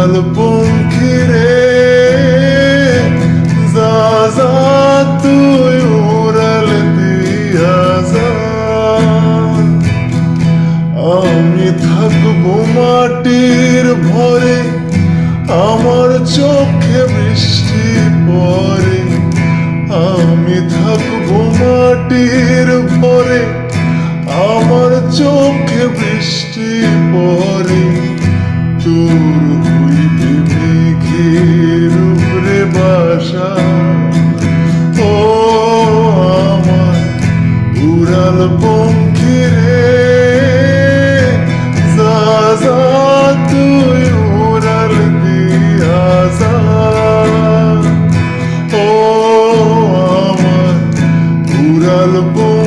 উড়াল পঙ্খী রে যা যা তুই উড়াল দিয়া যা। আমি থাকব মাটির ভরে, আমার চোখে বৃষ্টি পরে। আমি থাকব মাটির ভরে, আমার চোখে বৃষ্টি পরে। মেঘের উপরে বাসা। ও আমার উড়াল পঙ্খী রে যা, তুই উড়াল দিয়া যা। ও আমার উড়াল পঙ্খী